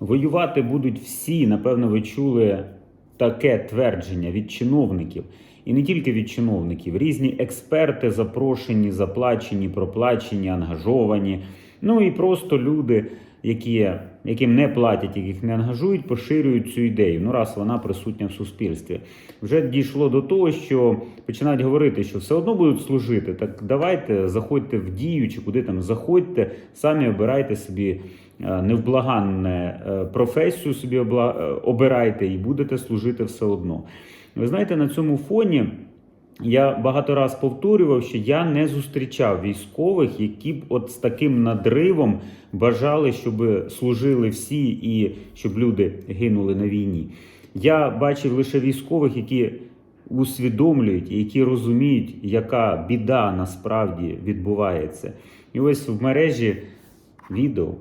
Воювати будуть всі, напевно, ви чули таке твердження від чиновників. І не тільки від чиновників, різні експерти запрошені, заплачені, проплачені, ангажовані. Ну і просто люди, які, яким не платять, яких не ангажують, поширюють цю ідею. Ну, раз вона присутня в суспільстві. Вже дійшло до того, що починають говорити, що все одно будуть служити. Так давайте заходьте в дію чи куди там заходьте, самі обирайте собі е, невблаганне е, професію, собі е, обирайте і будете служити все одно. Ви знаєте, на цьому фоні. Я багато раз повторював, що я не зустрічав військових, які б от з таким надривом бажали, щоб служили всі і щоб люди гинули на війні. Я бачив лише військових, які усвідомлюють і які розуміють, яка біда насправді відбувається. І ось в мережі відео.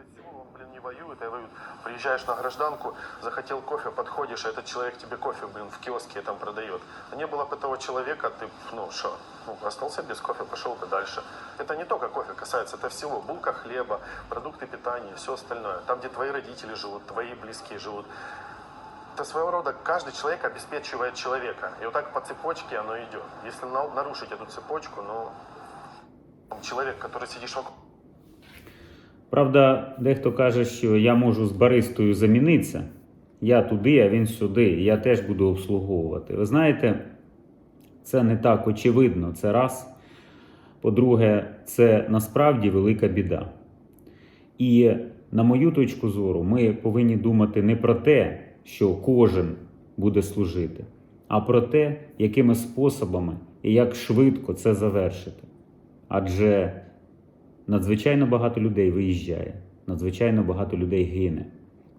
Вот козел, он, блин, не воюет, а воюет. Приезжаешь на гражданку, захотел кофе, подходишь, а этот человек тебе кофе, блин, в киоске там продает. Не было бы этого человека, ты, ну, что, ну, остался без кофе, пошел бы дальше. Это не только кофе касается, это всего. Булка хлеба, продукты питания, все остальное. Там, где твои родители живут, твои близкие живут. Это своего рода каждый человек обеспечивает человека. И вот так по цепочке оно идет. Если на- нарушить эту цепочку, ну, человек, который сидишь вокруг, Правда, дехто каже, що я можу з баристою замінитися. Я туди, а він сюди. і Я теж буду обслуговувати. Ви знаєте, це не так очевидно. Це раз. По-друге, це насправді велика біда. І на мою точку зору, ми повинні думати не про те, що кожен буде служити, а про те, якими способами і як швидко це завершити. Адже надзвичайно багато людей виїжджає, надзвичайно багато людей гине,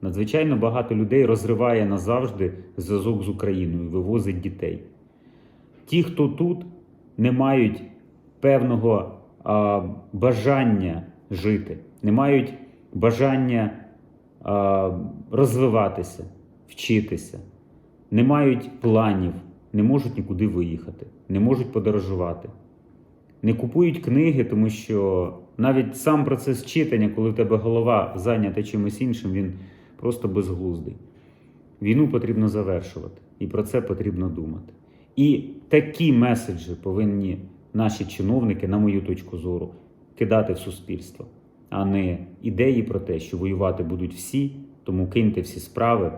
надзвичайно багато людей розриває назавжди зв'язок з Україною, вивозить дітей. Ті, хто тут, не мають певного а, бажання жити, не мають бажання а, розвиватися, вчитися, не мають планів, не можуть нікуди виїхати, не можуть подорожувати не купують книги, тому що навіть сам процес читання, коли в тебе голова зайнята чимось іншим, він просто безглуздий. Війну потрібно завершувати, і про це потрібно думати. І такі меседжі повинні наші чиновники, на мою точку зору, кидати в суспільство, а не ідеї про те, що воювати будуть всі, тому киньте всі справи,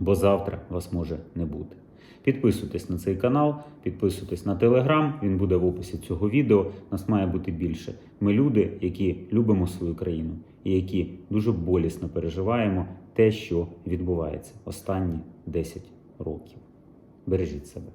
бо завтра вас може не бути. Підписуйтесь на цей канал, підписуйтесь на телеграм, він буде в описі цього відео. Нас має бути більше. Ми люди, які любимо свою країну і які дуже болісно переживаємо те, що відбувається останні 10 років. Бережіть себе.